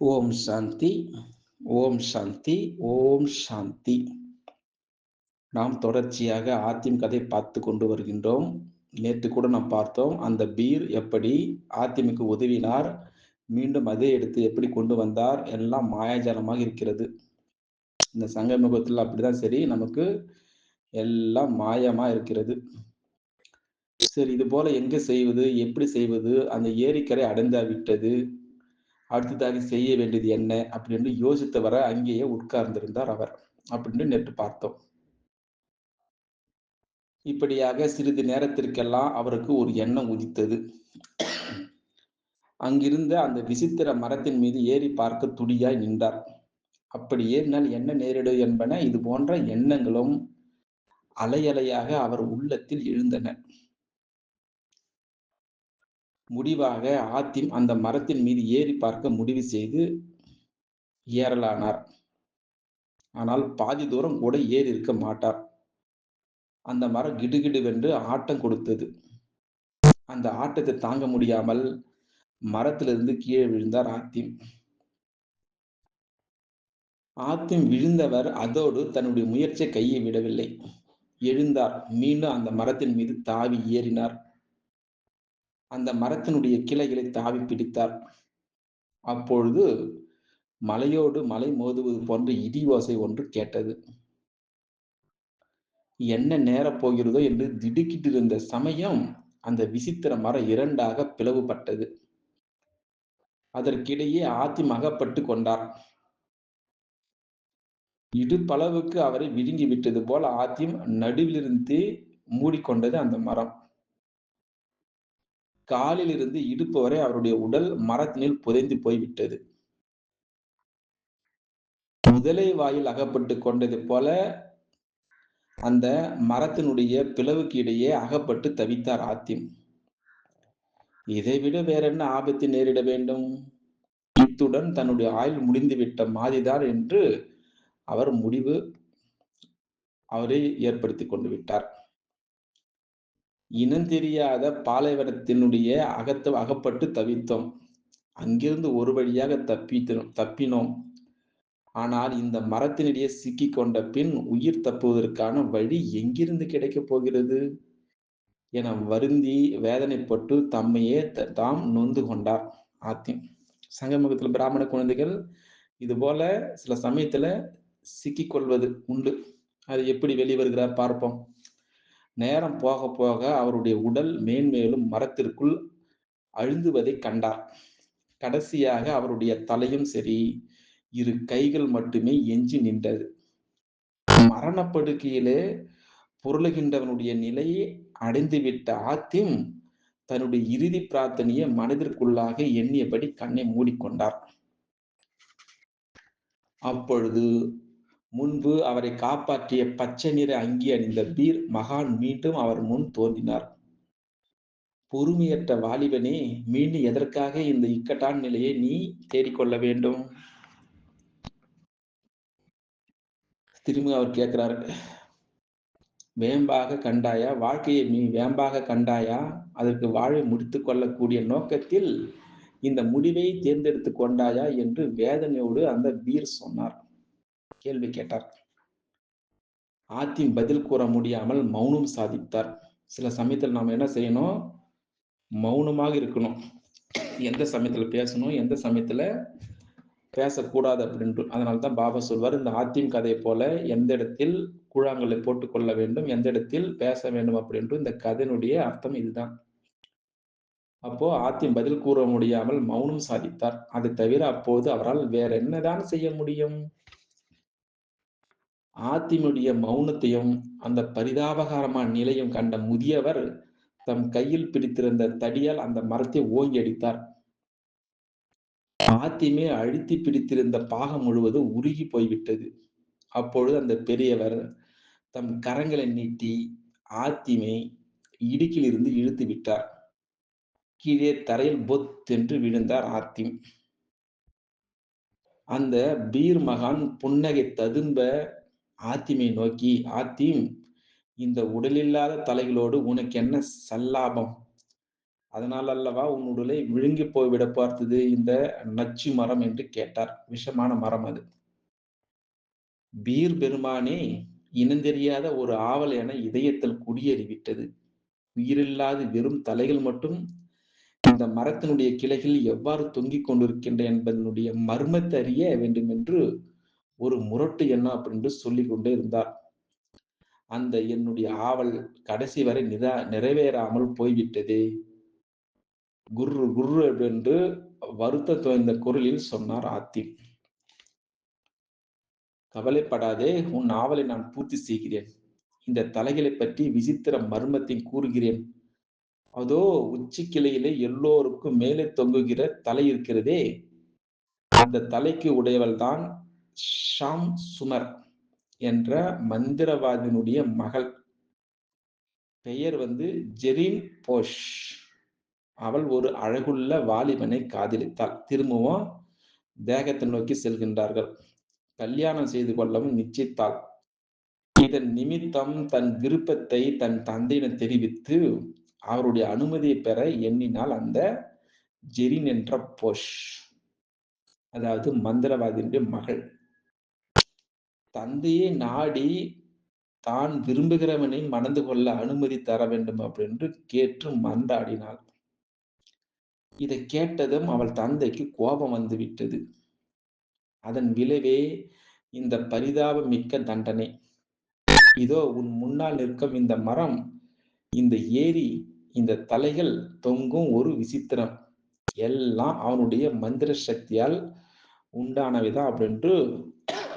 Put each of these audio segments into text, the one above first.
ஓம் சாந்தி ஓம் சாந்தி ஓம் சாந்தி. நாம் தொடர்ச்சியாக ஆத்திம் கதை பார்த்து கொண்டு வருகின்றோம். நேற்று கூட நாம் பார்த்தோம் அந்த பீர் எப்படி ஆத்திமுக்கு உதவினார் மீண்டும் அதே எடுத்து எப்படி கொண்டு வந்தார் எல்லாம் மாயாஜாலமாக இருக்கிறது. இந்த சங்கமுகத்தில் அப்படிதான் சரி நமக்கு எல்லாம் மாயமா இருக்கிறது. சரி இது போல எங்க செய்வது எப்படி செய்வது அந்த ஏரிக்கரை அடைந்தா விட்டது அடுத்ததாக செய்ய வேண்டியது என்ன அப்படின்னு யோசித்தவர அங்கேயே உட்கார்ந்திருந்தார் அவர் அப்படின்னு நேற்று பார்த்தோம். இப்படியாக சிறிது நேரத்திற்கெல்லாம் அவருக்கு ஒரு எண்ணம் உதித்தது. அங்கிருந்த அந்த விசித்திர மரத்தின் மீது ஏறி பார்க்க துடியாய் நின்றார். அப்படி ஏறினால் என்ன நேரிடும் என்பன இது போன்ற எண்ணங்களும் அலையலையாக அவர் உள்ளத்தில் எழுந்தன. முடிவாக ஆத்திம் அந்த மரத்தின் மீது ஏறி பார்க்க முடிவு செய்து ஏறலானார். ஆனால் பாதி தூரம் கூட ஏறி இருக்க மாட்டார். அந்த மரம் கிடுகிடுவென்று ஆட்டம் கொடுத்தது. அந்த ஆட்டத்தை தாங்க முடியாமல் மரத்திலிருந்து கீழே விழுந்தார் ஆத்திம் ஆத்திம் விழுந்தவர் அதோடு தன்னுடைய முயற்சியை கையை விடவில்லை. எழுந்தார். மீண்டும் அந்த மரத்தின் மீது தாவி ஏறினார். அந்த மரத்தினுடைய கிளைகளை தாவி பிடித்தார். அப்பொழுது மலையோடு மலை மோதுவது போன்ற இடி ஓசை ஒன்று கேட்டது. என்ன நேரப் போகிறதோ? என்று திடுக்கிட்டு இருந்த சமயம் அந்த விசித்திர மரம் இரண்டாக பிளவுபட்டது. அதற்கிடையே ஆத்திம் அகப்பட்டு கொண்டார். இடுப்பளவுக்கு அவரை விழுங்கி விட்டது போல் ஆத்தியம் நடுவிலிருந்து மூடிக்கொண்டது அந்த மரம். காலில் இருந்து இடுப்பு வரை அவருடைய உடல் மரத்தினில் புதைந்து போய்விட்டது. முதலை வாயில் அகப்பட்டு கொண்டது போல அந்த மரத்தினுடைய பிளவுக்கு இடையே அகப்பட்டு தவித்தார் ஆத்திம். இதைவிட வேற என்ன ஆபத்து நேரிட வேண்டும்? இத்துடன் தன்னுடைய ஆயுள் முடிந்துவிட்ட மாதிதான் என்று அவர் முடிவு அவரை ஏற்படுத்தி கொண்டு விட்டார். இனம் தெரியாத பாலைவனத்தினுடைய அகத்த அகப்பட்டு தவித்தோம். அங்கிருந்து ஒரு வழியாக தப்பித்தோம் தப்பினோம். ஆனால் இந்த மரத்தினிடையே சிக்கி கொண்ட பின் உயிர் தப்புவதற்கான வழி எங்கிருந்து கிடைக்கப் போகிறது? என வருந்தி வேதனைப்பட்டு தம்மையே தாம் நொந்து கொண்டார். ஆத்தி சங்கமுகத்தில் பிராமண குழந்தைகள் இது போல சில சமயத்துல சிக்கிக்கொள்வது உண்டு. அது எப்படி வெளிவருகிறார் பார்ப்போம். நேரம் போக போக அவருடைய உடல் மேன்மேலும் மரத்திற்குள் அழுந்துவதை கண்டார். கடைசியாக அவருடைய தலையும் சரி இரு கைகள் மட்டுமே எஞ்சி நின்றது. மரணப்படுக்கையிலே பொருளுகின்றவனுடைய நிலையை அடைந்துவிட்ட ஆத்திம் தன்னுடைய இறுதி பிரார்த்தனையை மனதிற்குள்ளாக எண்ணியபடி கண்ணை மூடிக்கொண்டார். அப்பொழுது முன்பு அவரை காப்பாற்றிய பச்சை நிற அங்கி அணிந்த பீர் மகான் மீண்டும் அவர் முன் தோன்றினார். பொறுமையற்ற வாலிபனே மீண்டும் எதற்காக இந்த இக்கட்டான நிலையை நீ தேடிக்கொள்ள வேண்டும்? திரும்ப அவர் கேட்கிறார். வேம்பாக கண்டாயா? வாழ்க்கையை நீ வேம்பாக கண்டாயா? அதற்கு வாழை முடித்து கொள்ளக்கூடிய நோக்கத்தில் இந்த முடிவை தேர்ந்தெடுத்து கொண்டாயா? என்று வேதனையோடு அந்த பீர் சொன்னார். கேள்வி கேட்டார். ஆத்திம் பதில் கூற முடியாமல் மௌனம் சாதித்தார். சில சமயத்தில் நாம் என்ன செய்யணும்? மௌனமாக இருக்கணும். எந்த சமயத்துல பேசணும்? எந்த சமயத்துல பேசக்கூடாது அப்படின்ட்டு. அதனால தான் பாபா சொல்வார் இந்த ஆத்தியம் கதை போல எந்த இடத்தில் கூழாங்கலை போட்டுக்கொள்ள வேண்டும்? எந்த இடத்தில் பேச வேண்டும் அப்படின்ட்டு இந்த கதையினுடைய அர்த்தம் இதுதான். அப்போ ஆத்தியம் பதில் கூற முடியாமல் மௌனம் சாதித்தார். அதை தவிர அப்போது அவரால் வேற என்னதான் செய்ய முடியும்? ஆத்தினுடைய மௌனத்தையும் அந்த பரிதாபகரமான நிலையும் கண்ட முதியவர் தம் கையில் பிடித்திருந்த தடியால் அந்த மரத்தை ஓங்கி அடித்தார். ஆத்திமே அழுத்தி பிடித்திருந்த பாகம் முழுவதும் உருகி போய்விட்டது. அப்பொழுது அந்த பெரியவர் தம் கரங்களை நீட்டி ஆத்திமை இடுக்கிலிருந்து இழுத்து விட்டார். கீழே தரையில் பொத் என்று விழுந்தார் ஆத்திம் அந்த பீர் மகான் புன்னகை ததும்ப ஆத்திமை நோக்கி ஆத்திம் இந்த உடலில்லாத தலைகளோடு உனக்கு என்ன சல்லாபம்? அதனால் அல்லவா உன் உடலை விழுங்கி போய்விட பார்த்தது இந்த நச்சு மரம்? என்று கேட்டார். விஷமான மரம் அது. பீர் பெருமானே இனந்தெரியாத ஒரு ஆவல் என இதயத்தில் குடியேறிவிட்டது. உயிரில்லாது வெறும் தலைகள் மட்டும் இந்த மரத்தினுடைய கிளைகள் எவ்வாறு தொங்கிக் கொண்டிருக்கின்ற என்பதனுடைய மர்மத்தை அறிய வேண்டும் என்று ஒரு முரட்டு எண்ணம் அப்படின்னு சொல்லி கொண்டே இருந்தார். அந்த என்னுடைய ஆவல் கடைசி வரை நிரா நிறைவேறாமல் போய்விட்டதே. குரு குரு என்று வருத்த இந்த குரலில் சொன்னார் ஆத்தி. கவலைப்படாதே உன் ஆவலை நான் பூர்த்தி செய்கிறேன். இந்த தலைகளை பற்றி விசித்திர மர்மத்தை கூறுகிறேன். அதோ உச்சி கிளையிலே எல்லோருக்கும் மேலே தொங்குகிற தலை இருக்கிறதே. அந்த தலைக்கு உடையவள் தான் ஷாம் சுமர் என்ற மந்திரவாதியினுடைய மகள். பெயர் வந்து ஜெரீன் போஷ். அவள் ஒரு அழகுள்ள வாலிபனை காதலித்தாள். திரும்பவும் தேகத்தை நோக்கி செல்கின்றார்கள். கல்யாணம் செய்து கொள்ளவும் நிச்சயித்தாள். இதன் நிமித்தம் தன் விருப்பத்தை தன் தந்தையிடம் தெரிவித்து அவருடைய அனுமதியை பெற எண்ணினால் அந்த ஜெரின் என்ற போஷ். அதாவது மந்திரவாதியினுடைய மகள். தந்தையை நாடி தான் விரும்புகிறவனை மணந்து கொள்ள அனுமதி தர வேண்டும் அப்படின்னு கேட்டு மன்றாடினாள் இதை கேட்டதும் அவள் தந்தைக்கு கோபம் வந்து விட்டது. அதன் விளைவே இந்த பரிதாபம் மிக்க தண்டனை. இதோ உன் முன்னால் நிற்கும் இந்த மரம் இந்த ஏரி இந்த தலைகள் தொங்கும் ஒரு விசித்திரம். எல்லாம் அவனுடைய மந்திர சக்தியால் உண்டானவைதான் அப்படின்ட்டு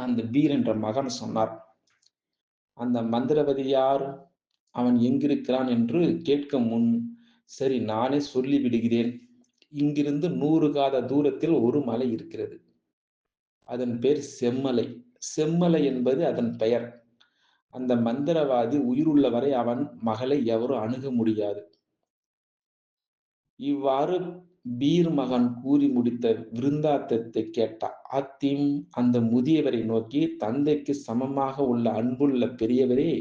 அந்த வீர் என்ற மகன் சொன்னார். அந்த மந்திரவதி யார்? அவன் எங்கிருக்கிறான் என்று கேட்க முன் சரி நானே சொல்லி விடுகிறேன். இங்கிருந்து நூறு காத தூரத்தில் ஒரு மலை இருக்கிறது. அதன் பேர் செம்மலை. செம்மலை என்பது அதன் பெயர். அந்த மந்திரவாதி உயிருள்ள வரை அவன் மகளை எவரும் அணுக முடியாது. இவ்வாறு பீர் மகன் கூறி முடித்த விருந்தாத்தத்தை கேட்ட ஆத்திம் அந்த முதியவரை நோக்கி தந்தைக்கு சமமாக உள்ள அன்புள்ள பெரியவரே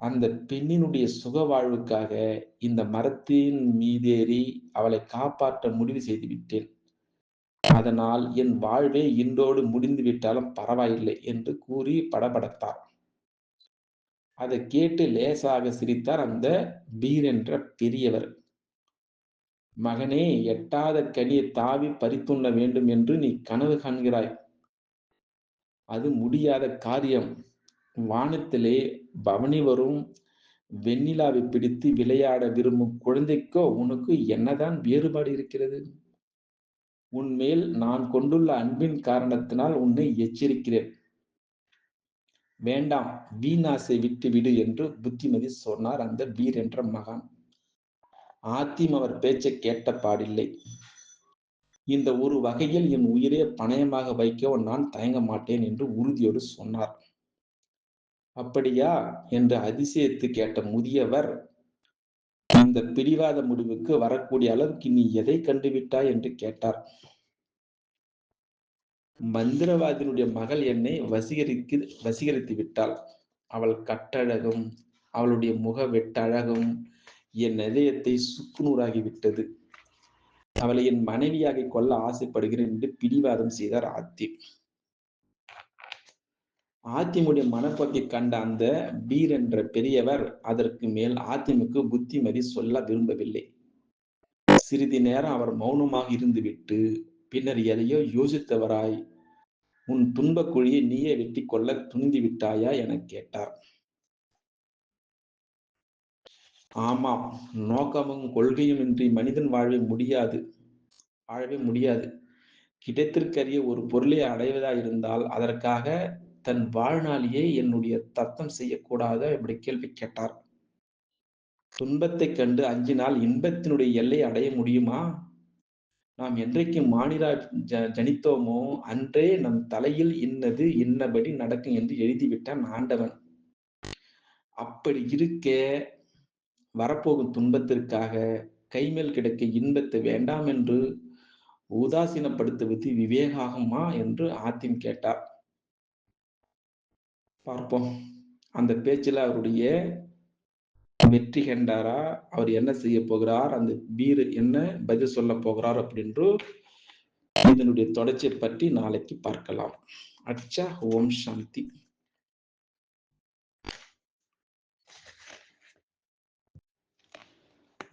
அந்த பெண்ணினுடைய சுக வாழ்வுக்காக இந்த மரத்தின் மீதேறி அவளை காப்பாற்ற முடிவு செய்து விட்டேன். அதனால் என் வாழ்வே இன்றோடு முடிந்து விட்டாலும் பரவாயில்லை என்று கூறி படபடத்தார். அதை கேட்டு லேசாக சிரித்தார் அந்த பீர் என்ற பெரியவர். மகனே எட்டாத கனியை தாவி பறித்துண்ண வேண்டும் என்று நீ கனவு காண்கிறாய். அது முடியாத காரியம். வானத்திலே பவனி வரும் வெண்ணிலாவை பிடித்து விளையாட விரும்பும் குழந்தைக்கோ உனக்கு என்னதான் வேறுபாடு இருக்கிறது? உன்மேல் நான் கொண்டுள்ள அன்பின் காரணத்தினால் உன்னை எச்சரிக்கிறேன். வேண்டாம் வீணாசை விட்டு விடு என்று புத்திமதி சொன்னார் அந்த வீர் என்ற மகான். ஆத்திம் அவர் பேச்சை கேட்ட பாடில்லை. இந்த ஒரு வகையில் என் உயிரே பணயமாக வைக்க நான் தயங்க மாட்டேன் என்று உறுதியோடு சொன்னார். அப்படியா? என்று அதிசயத்து கேட்ட முதியவர் இந்த பிடிவாத முடிவுக்கு வரக்கூடிய அளவுக்கு நீ எதை கண்டுவிட்டாய் என்று கேட்டார். மந்திரவாதியினுடைய மகள் என்னை வசீகரித்து வசீகரித்து விட்டாள். அவள் கட்டழகும் அவளுடைய முக வெட்டழகும் என் இதயத்தை சுக்குநூறாகி விட்டது. அவளை என் மனைவியாக கொள்ள ஆசைப்படுகிறேன் என்று பிடிவாதம் செய்தார் ஆத்தி. ஆத்திமுடைய மனப்போக்கை கண்ட அந்த பீர் என்ற பெரியவர் அதற்கு மேல் ஆத்திமுக்கு புத்திமதி சொல்ல விரும்பவில்லை. சிறிது நேரம் அவர் மௌனமாக இருந்துவிட்டு பின்னர் எதையோ யோசித்தவராய் உன் துன்பக் குழியை நீயே வெட்டி கொள்ள துணிந்து விட்டாயா? என கேட்டார். ஆமாம். நோக்கமும் கொள்கையும் இன்றி மனிதன் வாழவே முடியாது. வாழவே முடியாது. கிடைத்திற்கரிய ஒரு பொருளை அடைவதா இருந்தால் அதற்காக தன் வாழ்நாளியே என்னுடைய தத்தம் செய்யக்கூடாத இப்படி கேள்வி கேட்டார். துன்பத்தை கண்டு அஞ்சினால் இன்பத்தினுடைய எல்லை அடைய முடியுமா? நாம் என்றைக்கு மானிடா ஜ ஜனித்தோமோ அன்றே நம் தலையில் இன்னது இன்னபடி நடக்கும் என்று எழுதிவிட்டான் ஆண்டவன். அப்படி இருக்க வரப்போகும் துன்பத்திற்காக கைமேல் கிடைக்க இன்பத்தை வேண்டாம் என்று உதாசீனப்படுத்துவது விவேகாகமா என்று ஆத்திம் கேட்டார் பார்ப்போம் அந்த பேச்சில் அவருடைய வெற்றி கண்டாரா? அவர் என்ன செய்ய போகிறார்? அந்த பீர் என்ன பதில் சொல்ல போகிறார்? அப்படின்று இதனுடைய தொடர்ச்சியை பற்றி நாளைக்கு பார்க்கலாம். அச்சா ஓம் சாந்தி.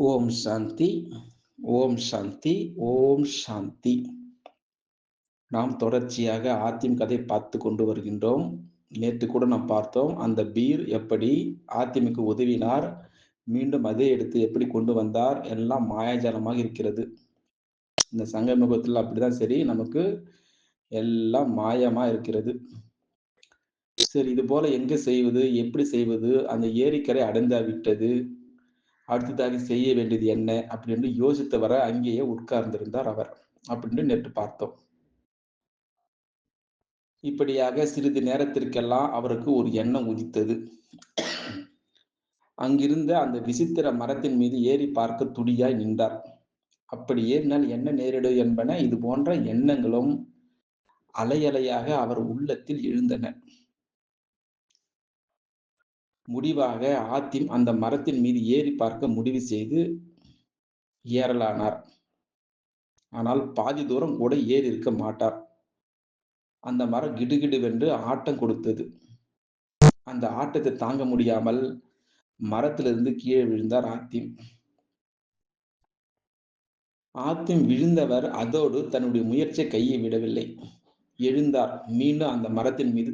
ஓம் சாந்தி, ஓம் சாந்தி, ஓம் சாந்தி. நாம் தொடர்ச்சியாக ஆத்திம் கதை பார்த்து கொண்டு வருகின்றோம். நேற்று கூட நாம் பார்த்தோம் அந்த பீர் எப்படி ஆத்திமுக்கு உதவினார் மீண்டும் அதே எடுத்து எப்படி கொண்டு வந்தார் எல்லாம் மாயாஜாலமாக இருக்கிறது இந்த சங்கமுகத்தில் அப்படிதான் சரி நமக்கு எல்லாம் மாயமா இருக்கிறது சரி இது போல எங்க செய்வது எப்படி செய்வது அந்த ஏரிக்கரை அடைந்தா விட்டது அடுத்ததாக செய்ய வேண்டியது என்ன அப்படின்னு யோசித்து வர அங்கேயே உட்கார்ந்திருந்தார் அவர் அப்படின்னு நேற்று பார்த்தோம். இப்படியாக சிறிது நேரத்திற்கெல்லாம் அவருக்கு ஒரு எண்ணம் உதித்தது. அங்கிருந்த அந்த விசித்திர மரத்தின் மீது ஏறி பார்க்க துடியாய் நின்றார். அப்படி ஏறினால் என்ன நேரிடும் என்பன இது போன்ற எண்ணங்களும் அலையலையாக அவர் உள்ளத்தில் எழுந்தன. முடிவாக ஆத்திம் அந்த மரத்தின் மீது ஏறி பார்க்க முடிவு செய்து ஏறலானார். ஆனால் பாதி தூரம் கூட ஏறி இருக்க மாட்டார். அந்த மரம் கிடுகிடுவென்று ஆட்டம் கொடுத்தது. அந்த ஆட்டத்தை தாங்க முடியாமல் மரத்திலிருந்து கீழே விழுந்தார் ஆத்திம் ஆத்திம் விழுந்தவர் அதோடு தன்னுடைய முயற்சியை கையை விடவில்லை. எழுந்தார். மீண்டும் அந்த மரத்தின் மீது